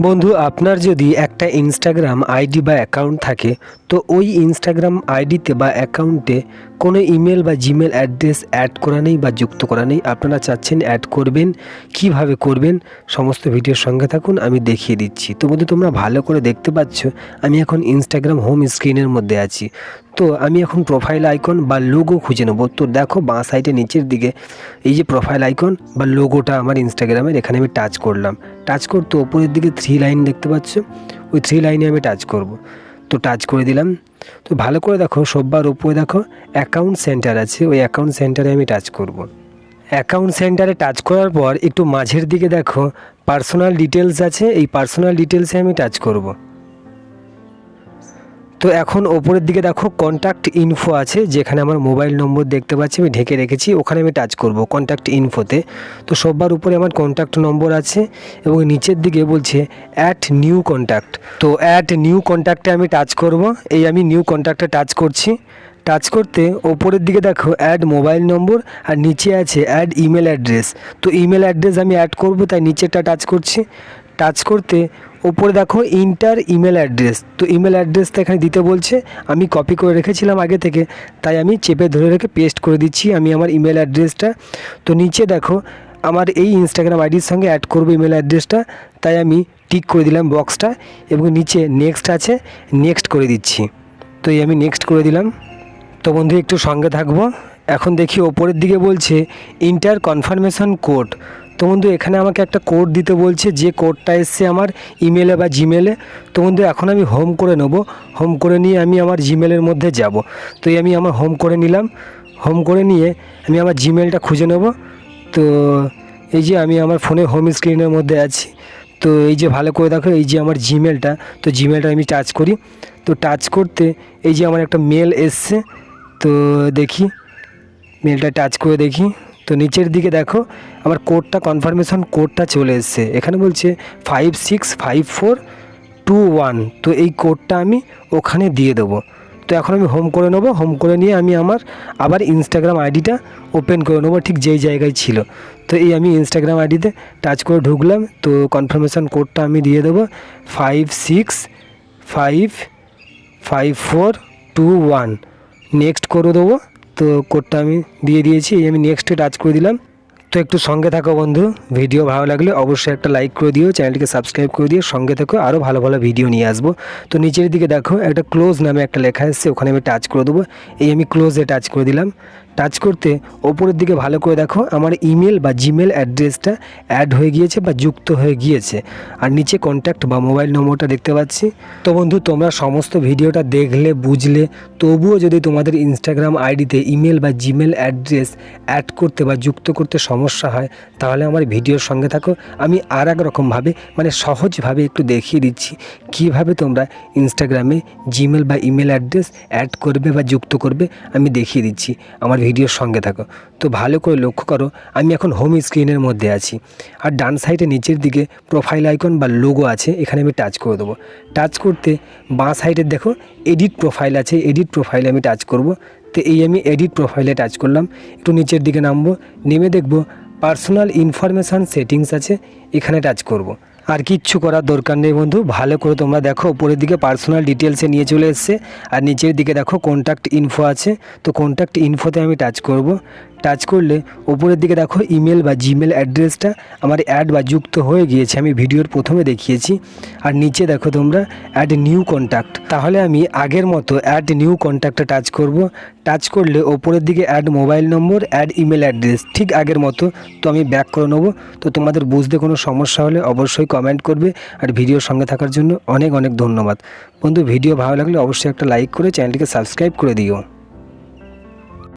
বন্ধু, আপনার যদি একটা ইনস্টাগ্রাম আইডি বা অ্যাকাউন্ট থাকে, তো ওই ইনস্টাগ্রাম আইডিতে বা অ্যাকাউন্টে কোনো ইমেল বা জিমেল অ্যাড্রেস অ্যাড করা নেই বা যুক্ত করা নেই। আপনারা চাচ্ছেন অ্যাড করবেন, কীভাবে করবেন, সমস্ত ভিডিওর সঙ্গে থাকুন, আমি দেখিয়ে দিচ্ছি। তো বন্ধু, তোমরা ভালো করে দেখতে পাচ্ছ, আমি এখন ইনস্টাগ্রাম হোম স্ক্রিনের মধ্যে আছি। তো আমি এখন প্রোফাইল আইকন বা লোগো খুঁজে নেব। তো দেখো, বাঁ সাইডে নিচের দিকে এই যে প্রোফাইল আইকন বা লোগোটা আমার ইনস্টাগ্রামের এখানে আমি টাচ করলাম। টাচ করতে ওপরের দিকে থ্রি লাইন দেখতে পাচ্ছ? ওই থ্রি লাইনে আমি টাচ করব। তো টাচ করে দিলাম। তো ভালো করে দেখো, সববার উপরে দেখো অ্যাকাউন্ট সেন্টার আছে, ওই অ্যাকাউন্ট সেন্টারে আমি টাচ করব। অ্যাকাউন্ট সেন্টারে টাচ করার পর একটু মাঝের দিকে দেখো পার্সোনাল ডিটেলস আছে, এই পার্সোনাল ডিটেলসে আমি টাচ করব। তো এখন ওপরের দিকে দেখো কন্ট্যাক্ট ইনফো আছে, যেখানে আমার মোবাইল নম্বর দেখতে পাচ্ছি, আমি ঢেকে রেখেছি, ওখানে আমি টাচ করব কন্ট্যাক্ট ইনফোতে তো সববার উপরে আমার কন্ট্যাক্ট নম্বর আছে এবং নিচের দিকে বলছে অ্যাট নিউ কন্ট্যাক্ট তো অ্যাট নিউ কন্ট্যাক্টে আমি টাচ করব, এই আমি নিউ কন্ট্যাক্টে টাচ করছি। টাচ করতে ওপরের দিকে দেখো অ্যাড মোবাইল নম্বর আর নিচে আছে অ্যাড ইমেল অ্যাড্রেস তো ইমেল অ্যাড্রেস আমি অ্যাড করব, তাই নিচেরটা টাচ করছি। টাচ করতে ওপরে দেখো ইন্টার ইমেল অ্যাড্রেস তো ইমেল অ্যাড্রেসটা এখানে দিতে বলছে, আমি কপি করে রেখেছিলাম আগে থেকে, তাই আমি চেপে ধরে রেখে পেস্ট করে দিচ্ছি আমি আমার ইমেল অ্যাড্রেসটা তো নিচে দেখো আমার এই ইনস্টাগ্রাম আইডির সঙ্গে অ্যাড করব ইমেল অ্যাড্রেসটা তাই আমি টিক করে দিলাম বক্সটা এবং নিচে নেক্সট আছে নেক্সট করে দিচ্ছি। তো এই আমি নেক্সট করে দিলাম। তো বন্ধু, একটু সঙ্গে থাকব। এখন দেখি ওপরের দিকে বলছে ইন্টার কনফার্মেশন কোড তো বন্ধু, এখানে আমাকে একটা কোড দিতে বলছে, যে কোডটা এসছে আমার ইমেলে বা জিমেলে তো বন্ধু, এখন আমি হোম করে নেব। হোম করে নিয়ে আমি আমার জিমেলের মধ্যে যাব। তো আমি আমার হোম করে নিলাম। হোম করে নিয়ে আমি আমার জিমেলটা খুঁজে নেব। তো এই যে আমি আমার ফোনে হোম স্ক্রিনের মধ্যে আছি। তো এই যে ভালো করে দেখো, এই যে আমার জিমেলটা তো জিমেলটা আমি টাচ করি। তো টাচ করতে এই যে আমার একটা মেল এসছে। তো দেখি মেলটা টাচ করে দেখি। তো নিচের দিকে দেখো আমার কোডটা কনফার্মেশন কোডটা চলে এসছে। এখানে বলছে five six five four two one তো এই কোডটা আমি ওখানে দিয়ে দেবো। তো এখন আমি হোম করে নেব। হোম করে নিয়ে আমি আমার, আবার ইনস্টাগ্রাম আইডিটা ওপেন করে নেব। ঠিক যেই জায়গায় ছিল। তো এই আমি ইনস্টাগ্রাম আইডিতে টাচ করে ঢুকলাম। তো কনফার্মেশন কোডটা আমি দিয়ে দেবো। Five six five five four two one next করে দেবো। তো কোডটা আমি দিয়ে দিয়েছি আমি নেক্সটে টাচ করে দিলাম। তো একটু সঙ্গে থাকো বন্ধু ভিডিও ভালো লাগলে অবশ্যই একটা লাইক করে দিও চ্যানেলটিকে সাবস্ক্রাইব করে দিও, সঙ্গে থাকো আরও ভালো ভালো ভিডিও নিয়ে আসব। তো নিচের দিকে দেখো, একটা ক্লোজ নামে একটা লেখা এসছে, ওখানে আমি টাচ করে দেবো। এই আমি ক্লোজে টাচ করে দিলাম। টাচ করতে ওপরের দিকে ভালো করে দেখো, আমার ইমেল বা জিমেল অ্যাড্রেসটা অ্যাড হয়ে গিয়েছে বা যুক্ত হয়ে গিয়েছে। আর নিচে কন্ট্যাক্ট বা মোবাইল নম্বরটা দেখতে পাচ্ছি। তো বন্ধু, তোমরা সমস্ত ভিডিওটা দেখলে, বুঝলে, তবুও যদি তোমাদের ইনস্টাগ্রাম আইডিতে ইমেল বা জিমেল অ্যাড্রেস অ্যাড করতে বা যুক্ত করতে সমস্যা হয়, তাহলে আমার ভিডিওর সঙ্গে থাকো। আমি আর এক রকমভাবে মানে সহজভাবে একটু দেখিয়ে দিচ্ছি কীভাবে তোমরা ইনস্টাগ্রামে জিমেল বা ইমেল অ্যাড্রেস অ্যাড করবে বা যুক্ত করবে, আমি দেখিয়ে দিচ্ছি। আমার ভিডিওর সঙ্গে থাকো। তো ভালো করে লক্ষ্য করো, আমি এখন হোম স্ক্রিনের মধ্যে আছি। আর ডান সাইডে নিচের দিকে প্রোফাইল আইকন বা লোগো আছে, এখানে আমি টাচ করে দেবো। টাচ করতে বাঁ সাইডে দেখো এডিট প্রোফাইল আছে এডিট প্রোফাইলে আমি টাচ করব। তো এই আমি এডিট প্রোফাইলে টাচ করলাম, একটু নিচের দিকে নামবো, নেমে দেখব পার্সোনাল ইনফরমেশান সেটিংস আছে, এখানে টাচ করব। আর কিচ্ছু করার দরকার নেই বন্ধু। ভালো করে তোমরা দেখো, উপরের দিকে পার্সোনাল ডিটেলসে নিয়ে চলে এসছে। আর নিচের দিকে দেখো কন্ট্যাক্ট ইনফো আছে। তো কন্ট্যাক্ট ইনফোতে আমি টাচ করব। টাচ করলে উপরের দিকে দেখো ইমেল বা জিমেল অ্যাড্রেসটা আমার অ্যাড বা যুক্ত হয়ে গিয়েছে। আমি ভিডিওর প্রথমে দেখিয়েছি। আর নিচে দেখো তোমরা অ্যাড নিউ কন্ট্যাক্ট তাহলে আমি আগের মতো অ্যাড নিউ কন্ট্যাক্টে টাচ করব। টাচ করলে ওপরের দিকে add mobile number add email address ঠিক আগের মতো। তো আমি ব্যাক করে নেব। তো তোমাদের বুঝতে কোনো সমস্যা হলে অবশ্যই কমেন্ট করবে। আর ভিডিও সঙ্গে থাকার জন্য অনেক অনেক ধন্যবাদ। বন্ধু ভিডিও ভালো লাগলে অবশ্যই একটা লাইক করে চ্যানেলটিকে সাবস্ক্রাইব করে দিও।